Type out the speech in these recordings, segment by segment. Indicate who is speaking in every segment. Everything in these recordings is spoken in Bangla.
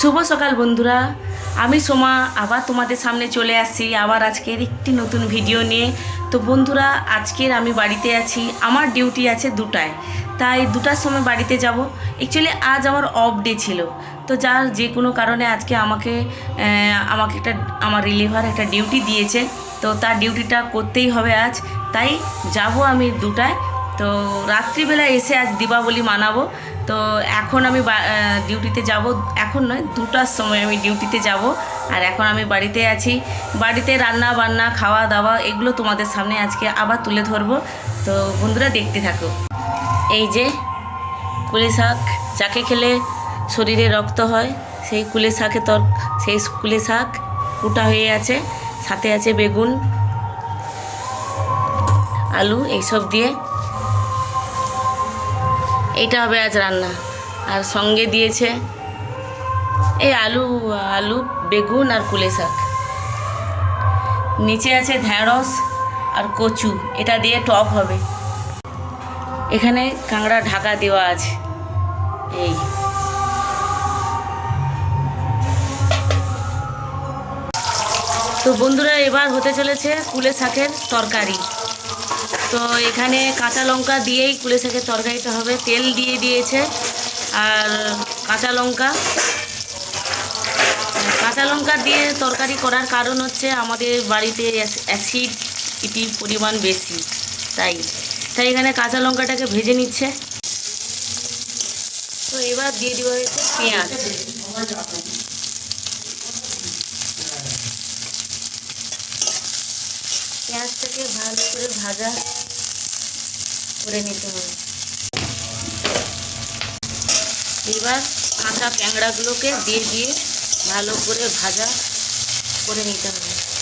Speaker 1: শুভ সকাল, বন্ধুরা। আমি সোমা, আবার তোমাদের সামনে চলে আসছি। আবার আজকের একটি নতুন ভিডিও নিয়ে। তো বন্ধুরা, আজকের আমি বাড়িতে আছি। আমার ডিউটি আছে দুটায়। তাই দুটার সময় বাড়িতে যাব। অ্যাকচুয়ালি আজ আমার অফ ডে ছিল। তো যার যে কোনো কারণে আজকে আমাকে আমাকে একটা, আমার রিলিভার একটা ডিউটি দিয়েছে। তো তার ডিউটিটা করতেই হবে আজ। তাই যাব আমি দুটায়। তো রাত্রিবেলা এসে আজ দীপাবলি মানাবো। তো এখন আমি ডিউটিতে যাব। এখন নয়, দুটার সময় আমি ডিউটিতে যাব। আর এখন আমি বাড়িতে আছি। বাড়িতে রান্না বান্না, খাওয়া দাওয়া, এগুলো তোমাদের সামনে আজকে আবার তুলে ধরবো। তো বন্ধুরা দেখতে থাকো। এই যে কুলে শাক, যাকে খেলে শরীরে রক্ত হয়, সেই কুলে শাকে তর, সেই কুলে শাক কুটা হয়ে আছে। সাথে আছে বেগুন, আলু, এইসব দিয়ে এইটা হবে আজ রান্না। আর সঙ্গে দিয়েছে এই আলু আলু, বেগুন আর কুলে শাক। নিচে আছে ঢ্যাঁড়স আর কচু। এটা দিয়ে টপ হবে। এখানে কাঁকড়া ঢাকা দেওয়া আছে। এই। তো বন্ধুরা, এবার হতে চলেছে কুলে শাকের তরকারি। তো এখানে কাঁচা লঙ্কা দিয়েই কুলে শাকের তরকারিটা হবে। তেল দিয়ে দিয়েছে আর কাঁচা লঙ্কা। কাঁচা লঙ্কা দিয়ে তরকারি করার কারণ হচ্ছে আমাদের বাড়িতে অ্যাসিড ইটি পরিমাণ বেশি, তাই। তাই এখানে কাঁচা লঙ্কাটাকে ভেজে নিচ্ছে। তো এবার দিয়ে দেওয়া হয়েছে পেঁয়াজ। পেঁয়াজটাকে ভালো করে ভাজা করে নিতে হবে। এবার কাঁচা ক্যাংড়াগুলোকে দিয়ে দিয়ে ভালো করে ভাজা করে নিতে হবে।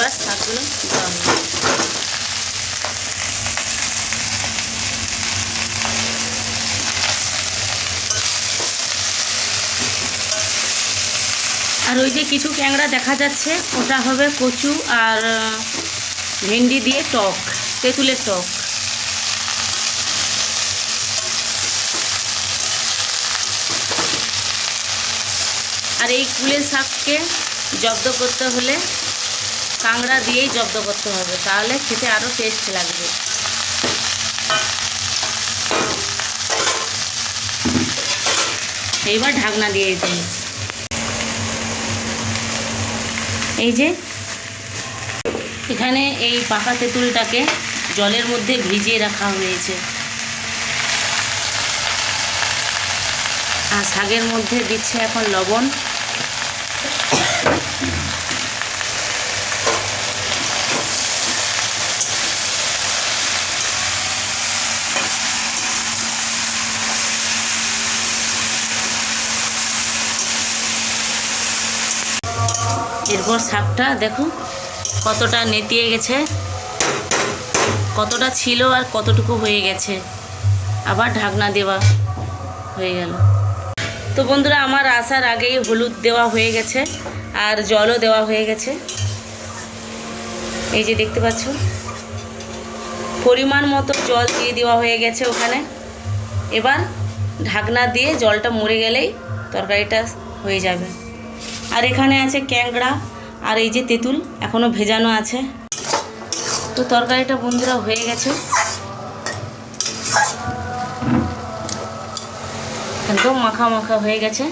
Speaker 1: এবার শাকগুলো হবে আর ওই যে কিছু ক্যাংড়া দেখা যাচ্ছে, ওটা হবে কচু আর ভেন্ডি দিয়ে টক, তেঁতুলের টক। আর এই কুলের শাককে জব্দ করতে হলে কাঁকড়া দিয়েই জব্দ করতে হবে, তাহলে খেতে আরও টেস্ট লাগবে। এইবার ঢাকনা দিয়ে দিই এই যে, এখানে এই পাকা তেঁতুলটাকে জলের মধ্যে ভিজিয়ে রাখা হয়েছে। আর শাকের মধ্যে দিচ্ছে এখন লবণ। এরপর শাকটা দেখো কতটা নেতিয়ে গেছে, কতটা ছিল আর কতটুকু হয়ে গেছে। আবার ঢাকনা দেওয়া হয়ে গেল। তো বন্ধুরা, আমার আসার আগেই হলুদ দেওয়া হয়ে গেছে আর জলও দেওয়া হয়ে গেছে। এই যে দেখতে পাচ্ছ, পরিমাণ মতো জল দিয়ে দেওয়া হয়ে গেছে ওখানে। এবার ঢাকনা দিয়ে জলটা মরে গেলেই তরকারিটা হয়ে যাবে। আর এখানে আছে ক্যাংড়া আর এই যে তেঁতুল এখনও ভেজানো আছে। তো তরকারিটা বন্ধুরা হয়ে গেছে। একদম মাখা মাখা হয়ে গেছে।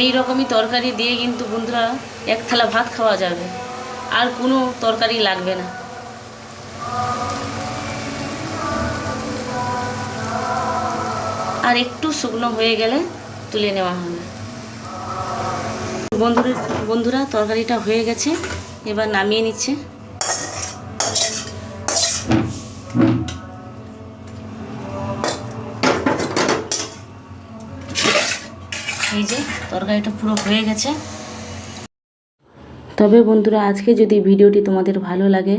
Speaker 1: এই রকমই তরকারি দিয়ে কিন্তু বন্ধুরা এক থালা ভাত খাওয়া যাবে। আর কোনো তরকারি লাগবে না। আর একটু শুকনো হয়ে গেলে তুলে নেওয়া হবে। বন্ধুরা বন্ধুরা, তরকারিটা হয়ে গেছে, এবার নামিয়ে নিচ্ছে। এই যে তরকারিটা পুরো হয়ে গেছে। তবে বন্ধুরা, আজকে যদি ভিডিওটি তোমাদের ভালো লাগে,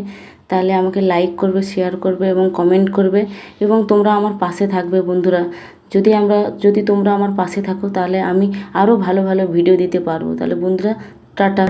Speaker 1: তাহলে আমাকে লাইক করবে শেয়ার করবে এবং কমেন্ট করবে এবং তোমরা আমার পাশে থাকবে বন্ধুরা। যদি আমরা, যদি তোমরা আমার পাশে থাকো, তাহলে আমি আরও ভালো ভালো ভিডিও দিতে পারব। তাহলে বন্ধুরা, টাটা।